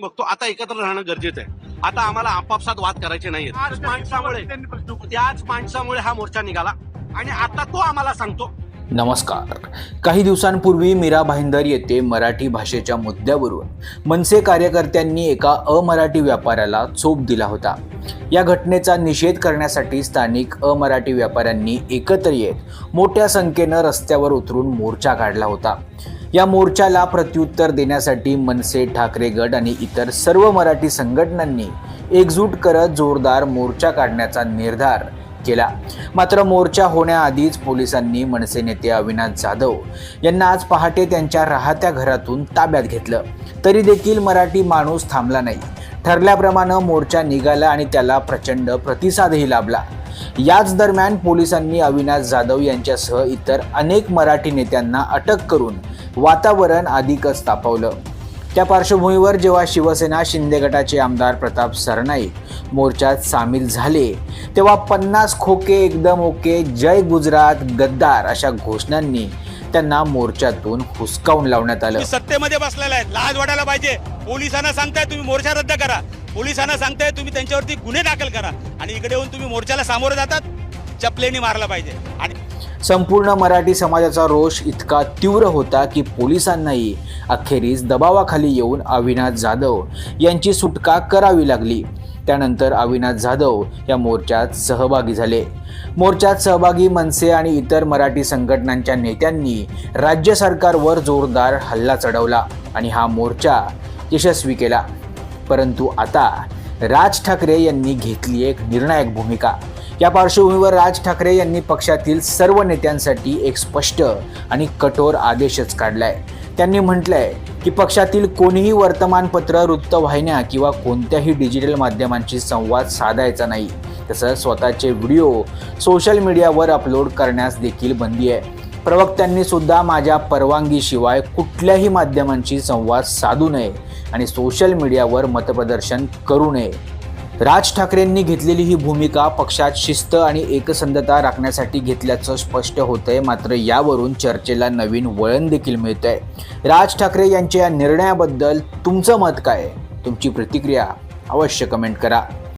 बघतो. आता एकत्र राहणं गरजेचं आहे. आता आम्हाला आपापसात वाद करायचे माणसामुळे त्याच माणसामुळे हा मोर्चा निघाला. आणि आता तो आम्हाला सांगतो. नमस्कार. काही दिवसांपूर्वी मीरा भाईंदर येथे मराठी भाषेच्या मुद्द्यावरून मनसे कार्यकर्त्यांनी एका अमराठी व्यापाऱ्याला चोप दिला होता. या घटनेचा निषेध करण्यासाठी स्थानिक अमराठी व्यापाऱ्यांनी एकत्र येत मोठ्या संख्येनं रस्त्यावर उतरून मोर्चा काढला होता. या मोर्चाला प्रत्युत्तर देण्यासाठी मनसे ठाकरे गट आणि इतर सर्व मराठी संघटनांनी एकजूट करत जोरदार मोर्चा काढण्याचा निर्धार केला. मात्र मोर्चा होण्याआधीच पोलिसांनी मनसे नेते अविनाश जाधव यांना आज पहाटे त्यांच्या राहत्या घरातून ताब्यात घेतलं. तरी देखील मराठी माणूस थांबला नाही. ठरल्याप्रमाणे मोर्चा निघाला आणि त्याला प्रचंड प्रतिसादही लाभला. याच दरम्यान पोलिसांनी अविनाश जाधव यांच्यासह इतर अनेक मराठी नेत्यांना अटक करून वातावरण अधिकच तापवलं. त्या पार्श्वभूमीवर जेव्हा शिवसेना शिंदे गटाचे आमदार प्रताप सरनाईक मोर्चात सामील झाले तेव्हा पन्नास खोके एकदम ओके जय गुजरात गद्दार अशा घोषणांनी त्यांना मोर्चातून हुसकावून लावण्यात आलं. सत्तेमध्ये बसलेला आहे लाज वाटायला पाहिजे. पोलिसांना सांगताय तुम्ही मोर्चा रद्द करा. पोलिसांना सांगताय तुम्ही त्यांच्यावरती गुन्हे दाखल करा. आणि इकडे येऊन तुम्ही मोर्चाला सामोरे जातात चपलेनी मारला पाहिजे. आणि संपूर्ण मराठी समाजाचा रोष इतका तीव्र होता की पोलिसांनाही अखेरीस दबावाखाली येऊन अविनाश जाधव यांची सुटका करावी लागली. त्यानंतर अविनाश जाधव या मोर्चात सहभागी झाले. मोर्चात सहभागी मनसे आणि इतर मराठी संघटनांच्या नेत्यांनी राज्य सरकारवर जोरदार हल्ला चढवला आणि हा मोर्चा यशस्वी केला. परंतु आता राज ठाकरे यांनी घेतली एक निर्णायक भूमिका. या पार्श्वभूमीवर राज ठाकरे यांनी पक्षातील सर्व नेत्यांसाठी एक स्पष्ट आणि कठोर आदेशच काढलाय. त्यांनी म्हटलंय की पक्षातील कोणीही वर्तमानपत्र वृत्तवाहिन्या किंवा कोणत्याही डिजिटल माध्यमांशी संवाद साधायचा नाही. तसंच स्वतःचे व्हिडिओ सोशल मीडियावर अपलोड करण्यास देखील बंदी आहे. प्रवक्त्यांनी सुद्धा माझ्या परवानगीशिवाय कुठल्याही माध्यमांशी संवाद साधू नये आणि सोशल मीडियावर मतप्रदर्शन करू नये. राज ठाकरेंनी घेतलेली ही भूमिका पक्षात शिस्त आणि एकसंधता राखण्यासाठी घेतल्याचं स्पष्ट होतंय. मात्र यावरून चर्चेला नवीन वळण देखील मिळतंय. राज ठाकरे यांच्या या निर्णयाबद्दल तुमचं मत काय तुमची प्रतिक्रिया अवश्य कमेंट करा.